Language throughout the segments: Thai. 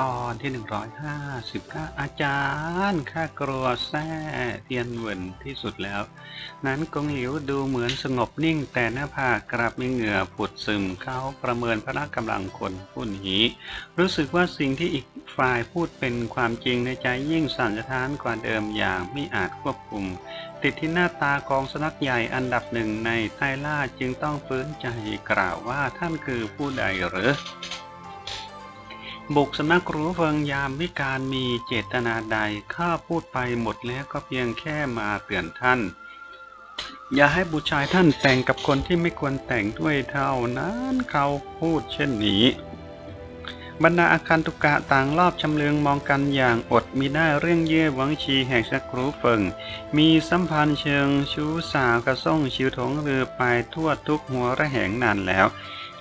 ตอนที่ 159 อาจารย์ข้ากลัวแท้เทียนเหวินที่สุดแล้ว นั้นกงหลิวดูเหมือนสงบนิ่งแต่หน้าผากกลับมีเหงื่อผุดซึมเขาประเมินพละกำลังคนผู้นี้ รู้สึกว่าสิ่งที่อีกฝ่ายพูดเป็นความจริงในใจยิ่งสั่นสะท้านกว่าเดิมอย่างไม่อาจควบคุม ติดที่หน้าตากองสนักใหญ่อันดับหนึ่งในใต้ล่าจึงต้องฟื้นใจกล่าวว่าท่านคือผู้ใดหรือ บุกสำนักรู้เฟิงยามวิการมีเจตนาใดข้าพูดไปหมดแล้วก็เพียงแค่มาเตือนท่าน อย่าให้บุชายท่านแต่งกับคนที่ไม่ควรแต่งด้วยเท่านั้นเขาพูดเช่นนี้ บรรดาอาคันตุกะต่างรอบชำเลืองมองกันอย่างอดมิได้เรื่องเย่หวังชีแห่งสกรูเฟิง มีสัมพันธ์เชิงชู้สาวกระส่งชิวถงเรือไปทั่วทุกหัวระแหงนานแล้ว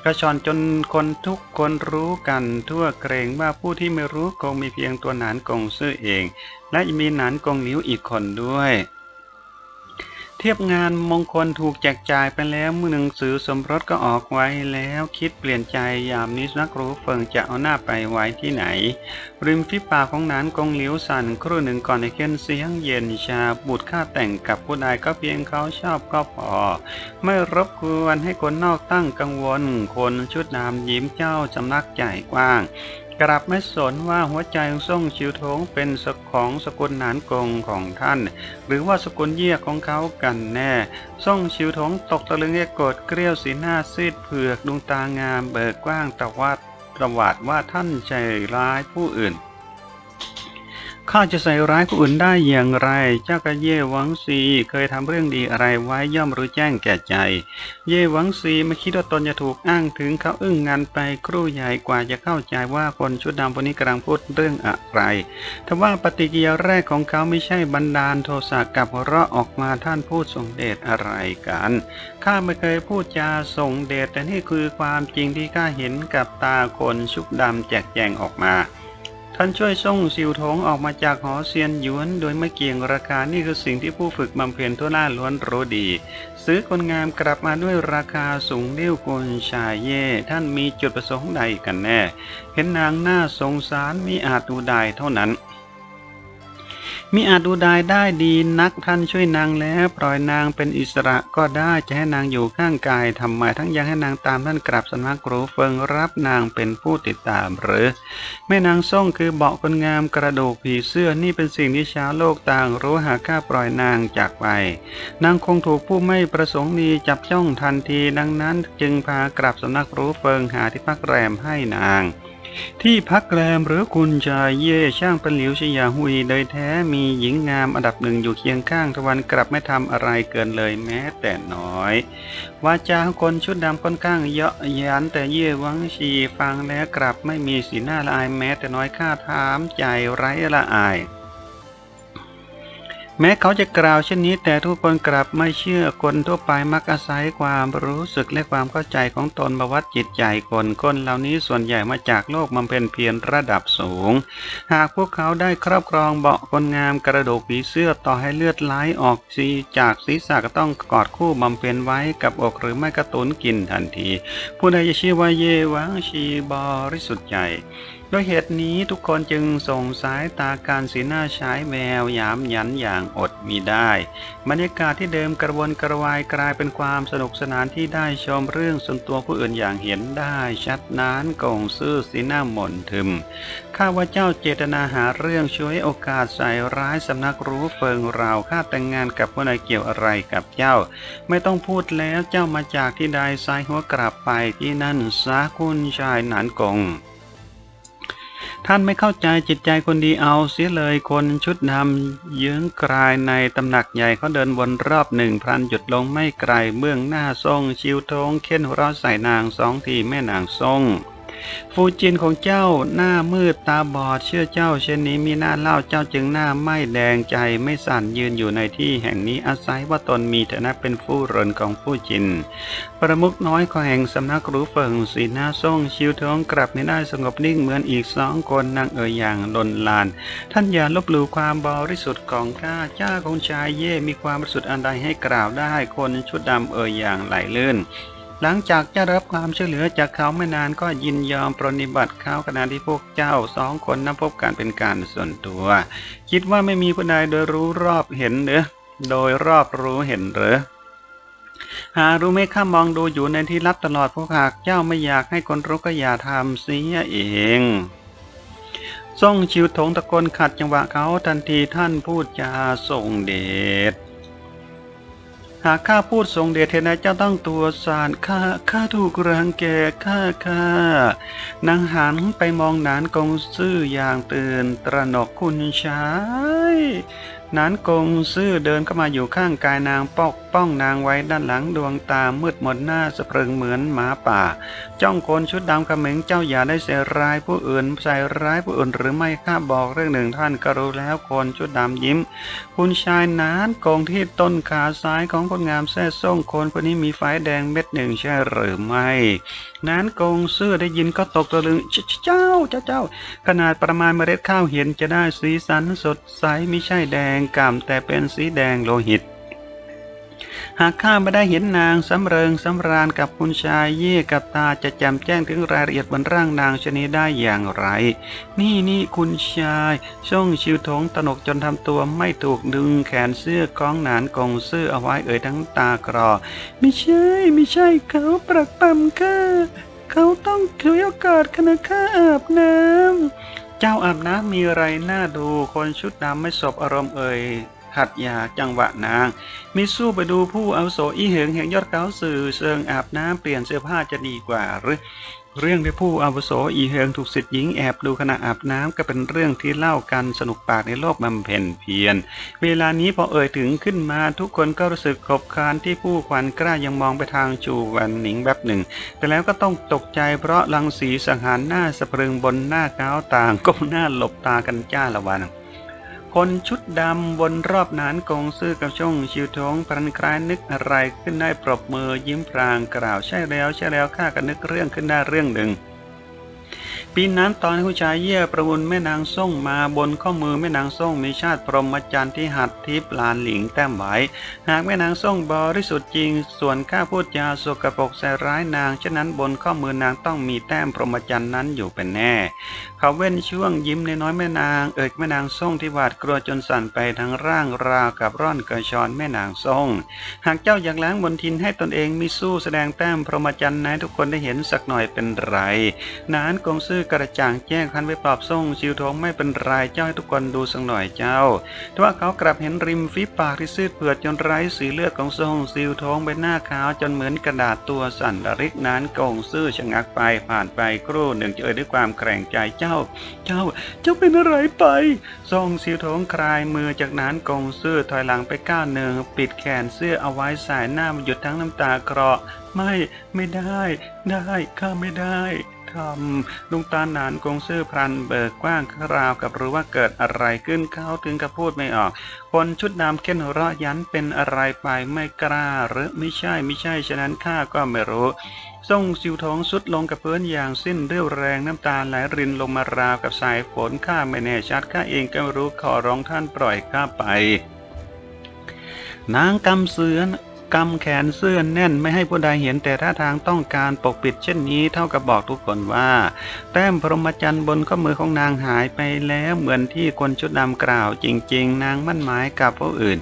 กระชอนจนคนทุกคนรู้กันทั่วเกรงว่าผู้ที่ไม่รู้คงมีเพียงตัวหนานกงซื่อเอง และมีหนานกงหลิวอีกคนด้วย ทียบงานมงคลถูกแจกจ่ายไปแล้วมือหนังสือสมรสก็ออกไว้แล้วคิดเปลี่ยนใจยามนี้นักรู้เฟิงจะเอาหน้าไปไว้ที่ไหน ริมฝีปากของนานกงหลิวสั่นครู่หนึ่งก่อนในเค้นเสียงเย็นชาบุตรข้าแต่งกับผู้ใดก็เพียงเขาชอบก็พอ ไม่รบกวนให้คนนอกตั้งกังวล คนชุดนามยิ้มเจ้าสำนักใหญ่กว้าง กลับไม่สนว่าหัวใจของส่งชิวทงเป็นสของสกุลหนานกงของท่าน หรือว่าสกุลเยี่ยของเขากันแน่ส่งชิวทงตกตะลึงเอกดเกลียวสีหน้าซีดเผือกดวงตางามเบิกกว้างตะวัดประวัติว่าท่านใจร้ายผู้อื่น ข้าจะใส่ร้ายผู้อื่นได้อย่างไร เจ้ากระเย่หวังซีเคยทำเรื่องดีอะไรไว้ย่อมรู้แจ้งแก่ใจ เย่หวังซีไม่คิดว่าตนจะถูกอ้างถึงเขาอึ้งงานไปครู่ใหญ่กว่าจะเข้าใจว่าคนชุดดำคนนี้กำลังพูดเรื่องอะไรทว่าปฏิกิริยาแรกของเขาไม่ใช่บันดาลโทสะกับหัวเราะออกมาท่านพูดส่งเดชอะไรกันข้าไม่เคยพูดจาส่งเดชแต่นี่คือความจริงที่ข้าเห็นกับตาคนชุดดำแจกแจงออกมา ท่านช่วยส่งซิวทงออกมาจากหอเซียนหยวน โดยไม่เกี่ยงราคา นี่คือสิ่งที่ผู้ฝึกบำเพ็ญทั่วหน้าล้วนรู้ดี ซื้อคนงามกลับมาด้วยราคาสูงเลี้ยวกลชายเย่ ท่านมีจุดประสงค์ใดกันแน่ เห็นนางหน้าสงสารมีอาจดูได้เท่านั้น มีอาจดูได้ได้ดีนักท่านช่วยนางแล้ว ปล่อยนางเป็นอิสระก็ได้จะให้นางอยู่ข้างกายทำไมทั้งยังให้นางตามท่านกลับสำนักครูเฟิงรับนางเป็นผู้ติดตามหรือ แม่นางส่งคือเบาะคนงามกระดูกผีเสื้อนี่เป็นสิ่งที่ชาวโลกต่างรู้หากข้าปล่อยนางจากไป นางคงถูกผู้ไม่ประสงค์ดีจับจ้องทันทีดังนั้นจึงพากลับสำนักรู้เฟิงหาที่พักแรมให้นาง ที่พักแรมหรือคุณชายเย่ช่างเป็นหลิวชยาหุยโดยแท้มีหญิงงามอันดับหนึ่งอยู่เคียงข้างทวันกลับไม่ทำอะไรเกินเลยแม้แต่น้อยวาจาของคนชุดดำค่อนข้างเยาะยันแต่เย่หวังชีฟังแล้วกลับไม่มีสีหน้าละอายแม้แต่น้อยข้าถามใจไร้ละอาย แม้เขาจะกล่าวเช่นนี้ แต่ทุกคนกลับไม่เชื่อคนทั่วไปมักอาศัยความรู้สึกและความเข้าใจของตนบวัดจิตใจคนคนเหล่านี้ส่วนใหญ่มาจากโลกบำเพ็ญเพียรระดับสูง หากพวกเขาได้ครอบครองเบาะคนงามกระดูกผีเสื้อต่อให้เลือดไหลออกซีจากศีรษะก็ต้องกอดคู่บำเพ็ญไว้กับอกหรือไม่กระตุนกินทันที ผู้ใดจะชื่อว่าเยวังชีบริสุทธิ์ใจ ด้วยเหตุนี้ทุกคนจึงส่งสายตาการสีหน้าฉายแววยามหยันอย่างอดมิได้ บรรยากาศที่เดิมกระวนกระวายกลายเป็นความสนุกสนานที่ได้ชมเรื่องส่วนตัวผู้อื่นอย่างเห็นได้ชัดนานกงซื่อสีหน้าหม่นทึมข้าว่าเจ้าเจตนาหาเรื่องช่วยโอกาสใส่ร้ายสำนักรู้เฟิงเราข้าแต่งงานกับผู้ใดเกี่ยวอะไรกับเจ้า ไม่ต้องพูดแล้วเจ้ามาจากที่ใดสายหัวกลับไปที่นั่นซาคุณชายหนานกง ท่านไม่เข้าใจจิตใจคนดีเอาเสียเลยคนชุดดำเยื้องกลายในตำหนักใหญ่เขาเดินวนรอบหนึ่งพรันหยุดลงไม่ไกลเบื้องหน้าทรง ชิวทงเข้นหัวเราะใส่นางสองทีแม่นางทรง ฟูจินของเจ้าหน้ามืดตาบอดเชื่อเจ้า เช่นนี้มีหน้าเล่าเจ้าจึงหน้าไม่แดงใจไม่สั่นยืนอยู่ในที่แห่งนี้อาศัยว่าตนมีฐานะเป็นผู้รนของผู้จิน ประมุขน้อยของแห่งสำนักรู้เฟิงสีหน้าส่งชิวท้องกลับไม่ได้สงบนิ่งเหมือนอีกสองคนนางเอ่ยอย่างลนลาน ท่านอย่าลบหลู่ความบริสุทธิ์ของข้าเจ้าของชายเย่มีความบริสุทธิ์อันใดให้กล่าวได้คนชุดดำเอ่ยอย่างไหลลื่น หลังจากจะรับความช่วยเหลือจากเขาไม่นานก็ยินยอมปรนนิบัติเขาขณะที่พวกเจ้าสองคนนับพบกันเป็นการส่วนตัว คิดว่าไม่มีผู้ใดโดยรู้รอบเห็นหรือโดยรอบรู้เห็นหรือหารู้ไหมข้ามองดูอยู่ในที่ลับตลอดพวกหากเจ้าไม่อยากให้คนรู้ก็อย่าทำเสียเองส่งชิวถงตะโกนขัดจังหวะเขาทันทีท่านพูดจาส่งเดช หากข้าพูดทรงเดชเทนะเจ้าต้องตัวสารข้าข้าถูกรังแกข้าข้านางหันไปมองหนานกงซื่ออย่างตื่นตระหนกคุณชาย นานกงซื่อเดินเข้ามาอยู่ข้างกายนางปอกป้องนางไว้ด้านหลังดวงตามืดมนหน้าสะเพริงเหมือนหมาป่า จ้องคนชุดดำเขม็งเจ้าอย่าได้ใส่ร้ายผู้อื่นใส่ร้ายผู้อื่นหรือไม่ข้าบอกเรื่องหนึ่งท่านก็รู้แล้วคนชุดดำยิ้ม คุณชายนานกงที่ต้นขาซ้ายของคนงามแท้ซ่งคนคนนี้มีไฟแดงเม็ดหนึ่งใช่หรือไม่ นั้นกงเสื้อได้ยินก็ตกตะลึงเจ้าเจ้าเจ้าเจ้า ขนาดประมาณเมล็ดข้าวเห็นจะได้สีสันสดใสไม่ใช่แดงกล่ำแต่เป็นสีแดงโลหิต หากข้าไม่ได้เห็นนางสำเริงสำราญกับคุณชายเย่กับตาจะจำแจ้งถึงรายละเอียดบนร่างนางชนิดได้อย่างไร นี่นี่คุณชายช่องชิวถงตนกจนทำตัวไม่ถูกดึงแขนเสื้อก้องหนานกงเสื้อเอาไว้เอ่ยทั้งตากรอ ไม่ใช่ ไม่ใช่เขาปรักปรำข้าเขาต้องเขียโอกาสขณะข้าอาบน้ำเจ้าอาบน้ำมีอะไรน่าดูคนชุดดำไม่สบอารมณ์เอ่ย หัดยาจังหวะนาง มิสู้ไปดูผู้อาวุโสอีเหงแห่งยอดเขาสื่อเชิงอาบน้ำเปลี่ยนเสื้อผ้าจะดีกว่าหรือเรื่องที่ผู้อาวุโสอีเฮงถูกสิทธิหญิงแอบดูขณะอาบน้ำก็เป็นเรื่องที่เล่ากันสนุกปากในโลกบำเพ็ญเพียร เวลานี้พอเอ่ยถึงขึ้นมาทุกคนก็รู้สึกขบคานที่ผู้ควันกล้ายังมองไปทางจูวันหนิงแบบหนึ่ง แต่แล้วก็ต้องตกใจเพราะรังสีสังหารหน้าสะพรึงบนหน้าก้าวต่างก้มหน้าหลบตากันจ้าละวัน คนชุดดำบนรอบนานกงซื่อกับช่องชิวทงพรันคล้ายนึกอะไรขึ้นได้ปรบมือยิ้มพรางกล่าวใช่แล้วใช่แล้วข้าก็นึกเรื่องขึ้นได้เรื่องหนึ่ง ปีนั้นตอนผู้ชายเยี่ยประวุนแม่นางส่งมาบนข้อมือแม่นางส่งมีชาติพรหมจรรย์ที่หัดทิพย์ลานหลิงแต้มไว้หากแม่นางส่งบริสุทธิ์จริง ส่วนข้าพูดจาสกปรกใส่ร้ายนางฉะนั้นบนข้อมือนางต้องมีแต้มพรหมจรรย์นั้นอยู่เป็นแน่ เขาเว้นช่วงยิ้มในน้อยแม่นาง เอ่ยแม่นางส่งที่หวาดกลัวจนสั่นไปทั้งร่างราวกับร่อนกระชอนแม่นางส่งหากเจ้าอยากล้างบนทินให้ตนเองมิสู้แสดงแต้มพรหมจรรย์ให้ทุกคนได้เห็นสักหน่อยเป็นไรนานกงซื่อกระจ่างแจ้งคันไปปลอบส่งชิวทงไม่เป็นไรเจ้าให้ทุกคนดูสักหน่อยเจ้าแต่ว่าเขากลับเห็นริมฝีปากที่ซีดเผือดจนไร้สีเลือดของทรงซิวท้องใบหน้าขาวจนเหมือนกระดาษตัวสั่นระริกนานกงซื่อชะงักไปผ่านไปครู่หนึ่งเจอด้วยความแกร่งใจเจ้า เจ้าเจ้าเป็นอะไรไปทรงซิวท้องคลายมือจากนั้นกงซื่อถอยหลังไปก้าวหนึ่งปิดแขนเสื้อเอาไว้สายหน้ามันหยุดทั้งน้ำตาเกราะไม่ไม่ได้ ได้ข้าไม่ได้ ทำดวงตาหนานกงซื่อพรันเบิกกว้างราวกับรู้ว่าเกิดอะไรขึ้นเขาถึงกับพูดไม่ออก คนชุดดำเค้นหัวเราะยันเป็นอะไรไปไม่กล้าหรือไม่ใช่ไม่ใช่ฉะนั้นข้าก็ไม่รู้ส่งสิวท้องสุดลงกับพื้นอย่างสิ้นเรี่ยวแรงน้ำตาไหลรินลงมาราวกับสายฝนข้าไม่แน่ชัดข้าเองก็ไม่รู้ขอร้องท่านปล่อยข้าไป นางกำเสือน กำแขนเสื้อแน่นไม่ให้ผู้ใดเห็นแต่ท่าทางต้องการปกปิดเช่นนี้เท่ากับบอกทุกคนว่า แต้มพรหมจรรย์บนข้อมือของนางหายไปแล้วเหมือนที่คนชุดดำกล่าว จริง ๆ นางมั่นหมายกับผู้อื่น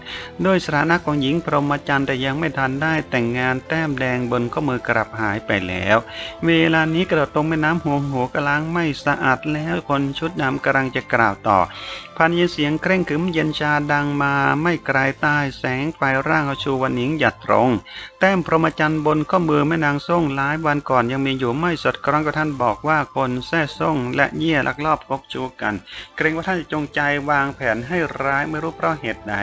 ด้วยสถานะของหญิงพรหมจรรย์แต่ยังไม่ทันได้แต่งงานแต้มแดงบนข้อมือกลับหายไปแล้ว เวลานี้กระโดดตรงแม่น้ำหัวหัวกล้างไม่สะอาดแล้วคนชุดดำกำลังจะกล่าวต่อพันยินเสียงเคร่งขึมเย็นชาดังมาไม่ไกลใต้แสงไฟร่างอชูวันหนิงหยัดตรงแต้มพรหมจรรย์บนข้อมือแม่นางส่งหลายวันก่อนยังมีอยู่ไม่สดครั้งก็ท่านบอกว่าคนแท้ส่งและเยี่ยลักลอบพบชูกัน เกรงว่าท่านจะจงใจวางแผนให้ร้ายไม่รู้เพราะเหตุใด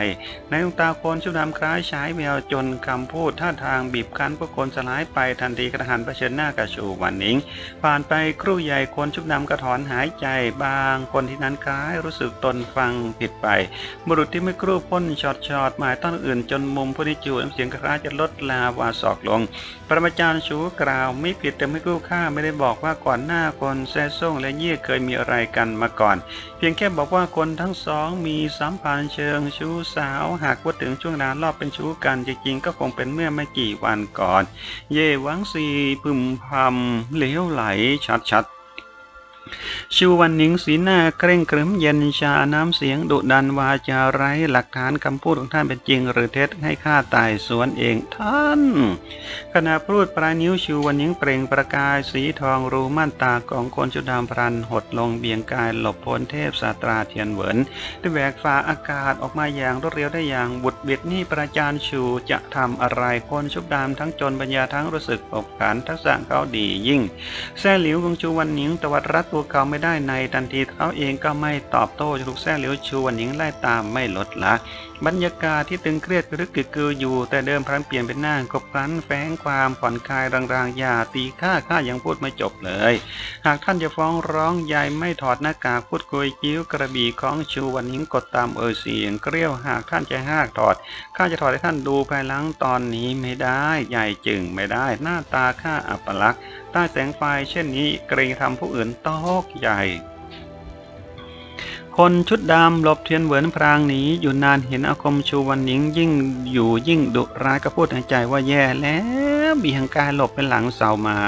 ในดวงตาคนชุดดำคล้ายฉายแววจนคำพูดท่าทางบีบคั้นผู้คนสลายไปทันทีกระหันเผชิญหน้ากับชูวันนิง ผ่านไปครู่ใหญ่คนชุดดำกระถอนหายใจบางคนที่นั้นคล้ายรู้สึกตนฟังผิดไป บุรุษที่ไม่ครู่พ่นช็อตช็อตหมายต้อนอื่นจนมุมผู้นิจูน้ำเสียงกระร้ายจะลดลาวาศอกลง ปรมาจารย์ชูกล่าวไม่ผิดแต่ไม่กู้ค่าไม่ได้บอกว่าก่อนหน้าคนแซ่ซ่งและเย่เคยมีอะไรกันมาก่อน เพียงแค่บอกว่าคนทั้งสองมีสัมพันธ์เชิงชู้สาวหากว่าถึงช่วงนั้นรอบเป็นชู้กันจริงๆก็คงเป็นเมื่อไม่กี่วันก่อน เย่หวังซีพึมพำเหลวไหลชัดๆ ชูวันหนิงสีหน้าเคร่งครึมเย็นชาน้ำเสียงดุดันวาจาไร้หลักฐานคำพูดของท่านเป็นจริง หรือเท็จให้ข้าตายสวนเองท่าน ขณะพูดปลายนิ้วชูวันหนิงเปล่งประกายสีทองรูม่านตาของคนชุดดำพรันหดลงเบี่ยงกายหลบพ้นเทพสาตราเทียนเหวินได้แหวกฟ้าอากาศออกมาอย่างรวดเร็วได้อย่างบุดเบียดนี่ประจานชูจะทำอะไรคนชุดดำทั้งจนปัญญาทั้งรู้สึกปกขันทักษะเขาดียิ่งแซ่หลิวของชูวันหนิงตวัดรัดตัวเขาไม่ได้ในทันทีเขาเองก็ไม่ตอบโต้ถูกแซ่หลียวชวนหญิงไล่ตามไม่ลดละ บรรยากาศที่ตึงเครียดกรึกกึกกืออยู่ แต่เดิมพลันเปลี่ยนเป็นหน้ากบพลันแฝงความผ่อนคลายรางๆอย่าตีข้าข้ายังพูดไม่จบเลย หากท่านจะฟ้องร้องยายไม่ถอดหน้ากากพูดคุยกิ้วกระบี่ของชูวันหนิงกดตามเออเสียงเกลี้ยวหากท่านจะหากถอดข้าจะถอดให้ท่านดูภายหลังตอนนี้ไม่ได้ใหญ่จึงไม่ได้หน้าตาข้าอัปลักษณ์ใต้แสงไฟเช่นนี้เกรงทำผู้อื่นตอกใหญ่ คนชุดดำหลบเทียนเหวินพรางหนีอยู่นานเห็นอาคมชูวันหนิงยิ่งอยู่ยิ่งดุร้ายก็พูดในใจว่าแย่แล้ว เบียงกายหลบเป็นหลังเสาไม้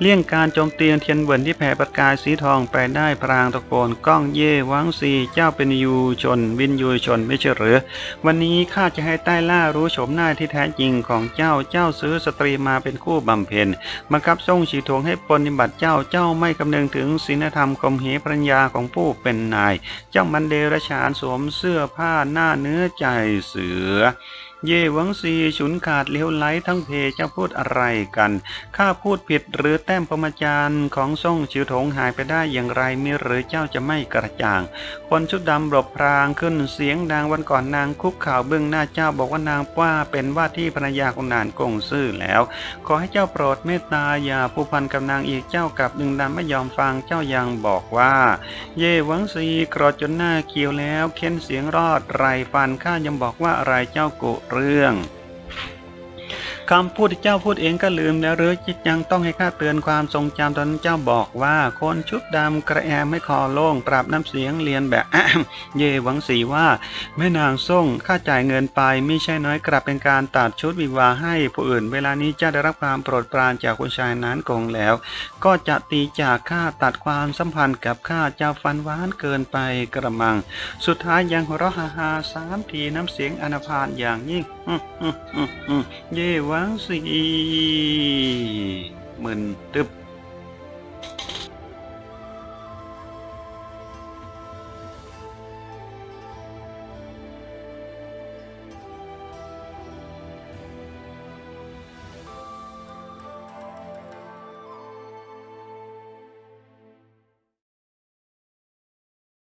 เลี่ยงการโจมตีเทียนเวินที่แผ่ประกายสีทองไปได้พรางตะโกนก้องเย่วังซีเจ้าเป็นยูชน วินยูชนไม่ใช่หรือ วันนี้ข้าจะให้ใต้ล่ารู้โฉมหน้าที่แท้จริงของเจ้าเจ้าซื้อสตรีมาเป็นคู่บำเพ็ญบังคับส่งฉีทวงให้ปฏิบัติเจ้าเจ้าไม่คำนึงถึงศีลธรรมคมเหปรัญญาของผู้เป็นนาย เจ้ามันเดรฉานสวมเสื้อผ้าหน้าเนื้อใจเสือ เย่หวังซีฉุนขาดเลี้ยวไหลทั้งเพจ้าพูดอะไรกัน ข้าพูดผิดหรือแต้มพรหมจารย์ของส่งชิวถงหายไปได้อย่างไรมิหรือเจ้าจะไม่กระจ่าง คนชุดดำหลบพรางขึ้นเสียงดังวันก่อนนางคุกข่าวเบื้องหน้าเจ้าบอกว่านางว่าเป็นว่าที่ภรรยาของนานกงซื่อแล้ว ขอให้เจ้าโปรดเมตตาอย่าผูกพันกับนางอีกเจ้ากับดึงดำไม่ยอมฟังเจ้ายังบอกว่า เย่หวังซีกรอดจนหน้าเขียวแล้ว เค้นเสียงรอดไรฟันข้ายังบอกว่าอะไรเจ้ากุเรื่อง คำพูดที่เจ้าพูดเองก็ลืมแล้วหรือจิตยังต้องให้ข้าเตือนความทรงจำตอนนั้นเจ้าบอกว่า คนชุดดำกระแอมไม่คอโล่ง ปรับน้ำเสียงเรียนแบบเยหวังสีว่า แม่นางส่งค่าจ่ายเงินไปไม่ใช่น้อยกลับเป็นการตัดชุดวิวาให้ผู้อื่น เวลานี้เจ้าได้รับความโปรดปรานจากคุณชายนั้นกงแล้ว ก็จะตีจากข้าตัดความสัมพันธ์กับข้าเจ้าฟันหวานเกินไปกระมัง สุดท้ายยังหัวเราะฮาฮาสามทีน้ำเสียงอนาพานอย่างยิ่ง เย่หวังสีมึนตึบ